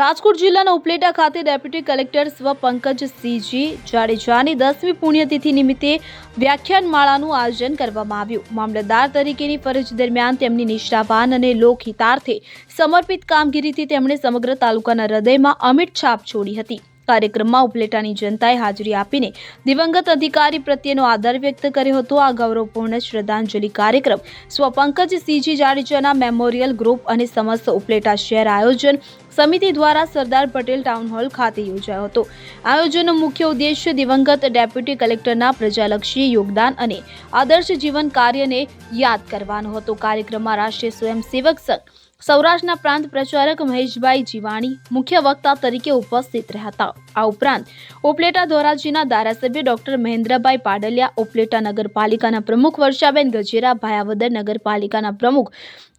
રાજકોટ જિલ્લાના ઉપલેટા ખાતે deputy collector સ્વ પંકજ સિંહજી જાડેજાની દસમી પુણ્યતિથિ નિમિત્તે વ્યાખ્યાનમાળાનું આયોજન કરવામાં આવ્યું. મામલતદાર તરીકેની ફરજ દરમિયાન તેમની નિષ્ઠાવાન અને લોકહિતાર્થે સમર્પિત કામગીરીથી તેમણે સમગ્ર તાલુકાના હૃદયમાં અમિટ છાપ છોડી હતી. કાર્યક્રમમાં ઉપલેટાની જનતાએ હાજરી આપીને દિવંગત અધિકારી પ્રત્યેનો આદર વ્યક્ત કર્યો હતો. આ ગૌરવપૂર્ણ શ્રદ્ધાંજલિ કાર્યક્રમ સ્વપંકજ સિંહજી જાડેજાના મેમોરિયલ ગ્રુપ અને સમસ્ત ઉપલેટા શહેર આયોજન સમિતિ દ્વારા સરદાર પટેલ ટાઉન હોલ ખાતે યોજાયો હતો. આયોજનનો મુખ્ય ઉદ્દેશ્ય દિવંગત ડેપ્યુટી કલેક્ટરના પ્રજાલક્ષી યોગદાન અને આદર્શ જીવન કાર્યને યાદ કરવાનો હતો. કાર્યક્રમમાં રાષ્ટ્રીય સ્વયંસેવક સંઘ, સૌરાષ્ટ્રના પ્રાંત પ્રચારક મહેશભાઈ જીવાણી, મુખ્ય વક્તા તરીકે ઉપસ્થિત રહ્યા હતા આ ઉપરાંત ઉપલેટા ધોરાજીના ધારાસભ્ય ડોક્ટર મહેન્દ્રભાઈ પાડલિયા, ઉપલેટા નગરપાલિકાના પ્રમુખ વર્ષાબેન ગજેરા, ભાયાવદર નગરપાલિકાના પ્રમુખ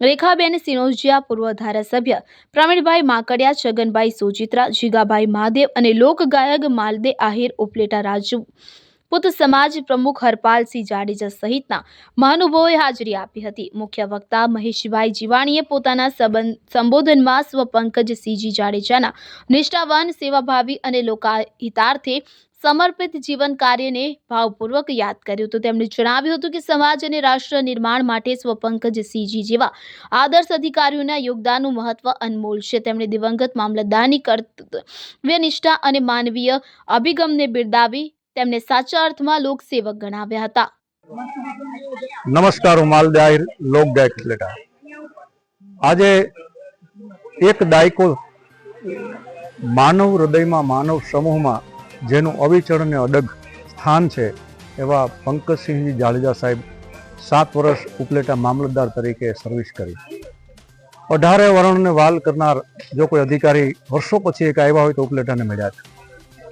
રેખાબેન સિનોજિયા, પૂર્વ ધારાસભ્ય પ્રવીણભાઈ માકડિયા, છગનભાઈ સુચિત્રા જીગાભાઈ મહાદેવ અને લોકગાયક માલદે આહિર ઉપલેટા રાજુ. પુત સમાજ પ્રમુખ હરપાલસિંહ જાડેજા સહિતના મહાનુભાવોએ હાજરી આપી હતી. મુખ્ય વક્તા મહેશભાઈ જીવાણીએ પોતાના સંબંધ- સંબોધનમાં સ્વ પંકજસિંહજી જાડેજાના નિષ્ઠાવાન, સેવાભાવી અને લોકાહિતાર્થે સમર્પિત જીવન કાર્યને ભાવપૂર્વક યાદ કર્યું હતું. તેમણે જણાવ્યું હતું કે સમાજ અને રાષ્ટ્ર નિર્માણ માટે સ્વપંકજ સીજી જેવા આદર્શ અધિકારીઓના યોગદાનનું મહત્વ અનમોલ છે. તેમણે દિવંગત મામલતદારની કર્તવ્યનિષ્ઠા અને માનવીય અભિગમને બિરદાવી તેમને સાચા અર્થમાં લોકસેવક ગણાવ્યા હતા. નમસ્કાર, હું લોક ગાયક લેટા આજે એક દાયકો માનવ હૃદયમાં, માનવ સમૂહમાં જેનું અવિચળ અડગ સ્થાન છે એવા પંકજસિંહજી જાડેજા સાહેબ સાત વર્ષ ઉપલેટા મામલતદાર તરીકે સર્વિસ કરી. અઢારે વર્ણને વાલ કરનાર જો કોઈ અધિકારી વર્ષો પછી એક આવ્યા હોય તો ઉપલેટાને મળ્યા છે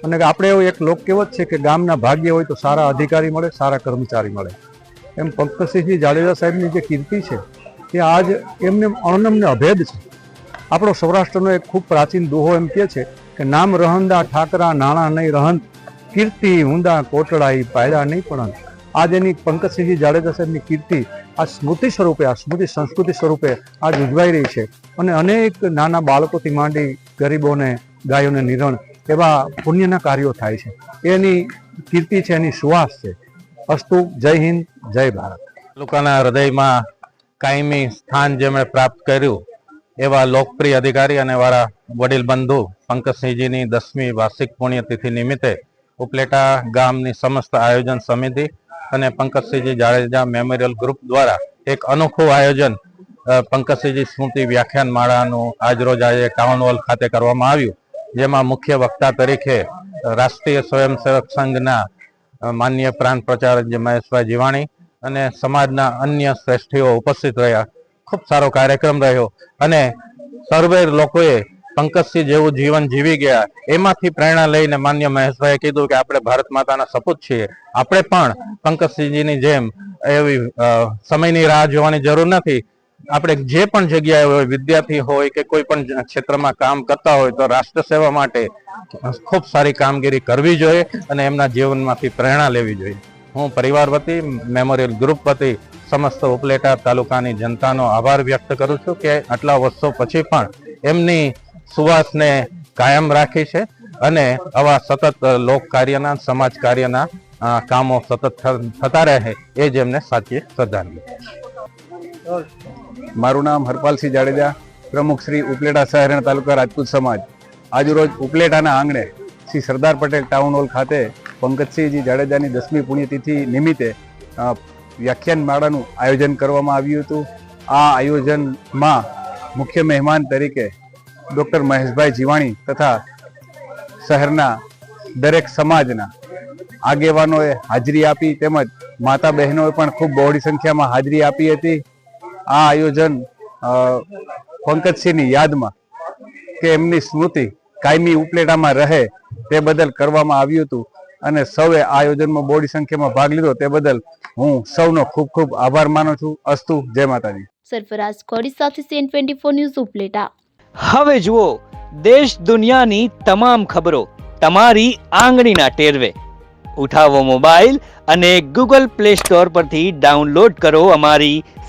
અને આપણે એવું એક લોક કહેવત છે કે ગામના ભાગ્ય હોય તો સારા અધિકારી મળે, સારા કર્મચારી મળે. એમ પંકજસિંહજી જાડેજા સાહેબની જે કીર્તિ છે, એ આજ એમને અણનમને અભેદ છે. આપણો સૌરાષ્ટ્રનો એક ખૂબ પ્રાચીન દોહો એમ કહે છે કે નામ રહંદા ઠાકરા, નાણાં નહીં રહંત કીર્તિ ઊંદા કોટડાઈ પાયડા નહીં પણ આજ એની પંકજસિંહજી જાડેજા સાહેબની કીર્તિ આ સ્મૃતિ સ્વરૂપે, આ સ્મૃતિ સંસ્કૃતિ સ્વરૂપે આજ ઉજવાઈ રહી છે. અને અનેક નાના બાળકોથી માંડી ગરીબોને, ગાયોને નિરણ એવા પુણ્યના કાર્યો થાય છે. એની કીર્તિ છે, એની સુવાસ છે. અસ્તુ જય હિન્દ, જય ભારત. લોકોના હૃદયમાં કાયમી સ્થાન જેમણે પ્રાપ્ત કર્યું, એવા લોકપ્રિય અધિકારી અને વારા વડીલ બંધુ પંકજસિંહજીની દસમી વાર્ષિક પુણ્યતિથિ નિમિત્તે ઉપલેટા ગામની સમસ્ત આયોજન સમિતિ અને પંકજસિંહજી જાડેજા મેમોરિયલ ગ્રુપ દ્વારા એક અનોખું આયોજન પંકજસિંહજી સ્મૃતિ વ્યાખ્યાન માળાનું આજરોજ આજે ટાઉન હોલ ખાતે કરવામાં આવ્યું. જેમાં મુખ્ય વક્તા તરીકે રાષ્ટ્રીય સ્વયંસેવક સંઘના માન્ય પ્રાંત પ્રચારક મહેશભાઈ જીવાણી અને સમાજના અન્ય શ્રેષ્ઠીઓ ઉપસ્થિત રહ્યા. ખૂબ સારો કાર્યક્રમ રહ્યો અને સર્વે લોકોએ પંકજસિંહ જેવું જીવન જીવી ગયા. એમાંથી પ્રેરણા લઈને માન્ય મહેશભાઈએ કીધું કે આપણે ભારત માતાના સપૂત છીએ. આપણે પણ પંકજસિંહજીની જેમ એવી સમયની રાહ જોવાની જરૂર નથી. આપણે જે પણ જગ્યાએ હોય, વિદ્યાર્થી હોય કે કોઈ પણ ક્ષેત્રમાં કામ કરતા હોય, તો રાષ્ટ્ર સેવા માટે ખૂબ સારી કામગીરી કરવી જોઈએ અને એમના જીવનમાંથી પ્રેરણા લેવી જોઈએ. હું પરિવાર વતી, મેમોરિયલ ગ્રુપ વતી, સમસ્ત ઉપલેટા તાલુકાની જનતાનો આભાર વ્યક્ત કરું છું કે આટલા વર્ષો પછી પણ એમની સુવાસને કાયમ રાખી છે અને આવા સતત લોક કાર્યના સમાજ કાર્યના કામો સતત થતા રહે એ જ એમને સાચી શ્રદ્ધાંજલિ. મારું નામ હરપાલસિંહ જાડેજા, પ્રમુખ શ્રી ઉપલેટા શહેર તાલુકા રાજપૂત સમાજ. આજરોજ ઉપલેટાના આંગણે શ્રી સરદાર પટેલ ટાઉન હોલ ખાતે પંકજસિંહજી જાડેજાની દસમી પુણ્યતિથિ નિમિત્તે વ્યાખ્યાન માળાનું આયોજન કરવામાં આવ્યું હતું. આ આયોજનમાં મુખ્ય મહેમાન તરીકે ડૉક્ટર મહેશભાઈ જીવાણી તથા શહેરના દરેક સમાજના આગેવાનોએ હાજરી આપી તેમજ માતા બહેનોએ પણ ખૂબ બહોળી સંખ્યામાં હાજરી આપી હતી. આ આયોજન પંકજસિંહની યાદમાં કે એમની સ્મૃતિ કાયમી ઉપલેટામાં રહે તે બદલ કરવામાં આવ્યું હતું અને સૌએ આ આયોજનમાં બોડી સંખ્યામાં ભાગ લીધો તે બદલ હું સૌનો ખૂબ ખૂબ આભાર માનું છું. અસ્તુ જય માતાજી. સરફરાઝ કોડી સાથે CN twenty four news Upleta. હવે જુઓ દેશ દુનિયાની તમામ ખબરો તમારી આંગળીના ટેરવે. ઉઠાવો મોબાઈલ અને ગૂગલ પ્લે સ્ટોર પરથી ડાઉનલોડ કરો અમારી